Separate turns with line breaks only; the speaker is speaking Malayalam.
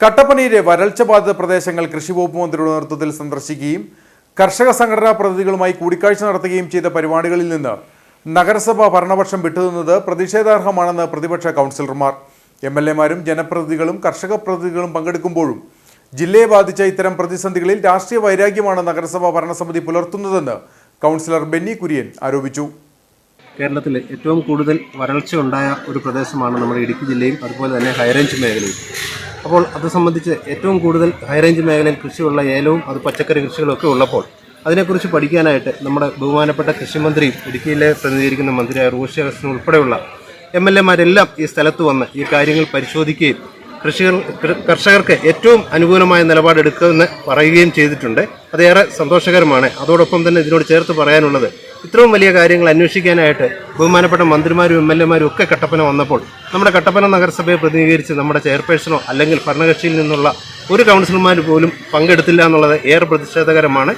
കട്ടപ്പനയിലെ വരൾച്ച ബാധിത പ്രദേശങ്ങൾ കൃഷിവകുപ്പ് മന്ത്രിയുടെ നേതൃത്വത്തിൽ സന്ദർശിക്കുകയും കർഷക സംഘടനാ പ്രതിനിധികളുമായി കൂടിക്കാഴ്ച നടത്തുകയും ചെയ്ത പരിപാടികളിൽ നിന്ന് നഗരസഭ ഭരണപക്ഷം വിട്ടുനിന്നത് പ്രതിഷേധാർഹമാണെന്ന് പ്രതിപക്ഷ കൗൺസിലർമാർ. എം എൽ എമാരും ജനപ്രതിനിധികളും കർഷക പ്രതിനിധികളും പങ്കെടുക്കുമ്പോഴും ജില്ലയെ ബാധിച്ച ഇത്തരം പ്രതിസന്ധികളിൽ രാഷ്ട്രീയ വൈരാഗ്യമാണ് നഗരസഭ ഭരണസമിതി പുലർത്തുന്നതെന്ന് കൗൺസിലർ ബെന്നി കുര്യൻ ആരോപിച്ചു.
കേരളത്തിൽ ഏറ്റവും കൂടുതൽ വരൾച്ച ഉണ്ടായ ഒരു പ്രദേശമാണ് നമ്മുടെ ഇടുക്കി ജില്ലയും അതുപോലെ തന്നെ ഹൈറേഞ്ച് മേഖലയും. അപ്പോൾ അത് സംബന്ധിച്ച് ഏറ്റവും കൂടുതൽ ഹൈറേഞ്ച് മേഖലയിൽ കൃഷിയുള്ള ഏലവും അത് പച്ചക്കറി കൃഷികളൊക്കെ ഉള്ളപ്പോൾ അതിനെക്കുറിച്ച് പഠിക്കാനായിട്ട് നമ്മുടെ ബഹുമാനപ്പെട്ട കൃഷിമന്ത്രിയും ഇടുക്കിയിലെ പ്രതിനിധീകരിക്കുന്ന മന്ത്രിയായ റോഷി അഗസ്റ്റിൻ ഉൾപ്പെടെയുള്ള എം എൽ എമാരെല്ലാം ഈ സ്ഥലത്ത് വന്ന് ഈ കാര്യങ്ങൾ പരിശോധിക്കുകയും കൃഷികൾ കർഷകർക്ക് ഏറ്റവും അനുകൂലമായ നിലപാടെടുക്കുമെന്ന് പറയുകയും ചെയ്തിട്ടുണ്ട്. അതേറെ സന്തോഷകരമാണ്. അതോടൊപ്പം തന്നെ ഇതിനോട് ചേർത്ത് പറയാനുള്ളത് ഇത്രയും വലിയ കാര്യങ്ങൾ അന്വേഷിക്കാനായിട്ട് ബഹുമാനപ്പെട്ട മന്ത്രിമാരും എം എൽ എമാരും ഒക്കെ കട്ടപ്പന വന്നപ്പോൾ നമ്മുടെ കട്ടപ്പന നഗരസഭയെ പ്രതിനിധീകരിച്ച് നമ്മുടെ ചെയർപേഴ്സണോ അല്ലെങ്കിൽ ഭരണകക്ഷിയിൽ നിന്നുള്ള ഒരു കൗൺസിലർമാർ പോലും പങ്കെടുത്തില്ല എന്നുള്ളത് ഏറെ പ്രതിഷേധകരമാണ്.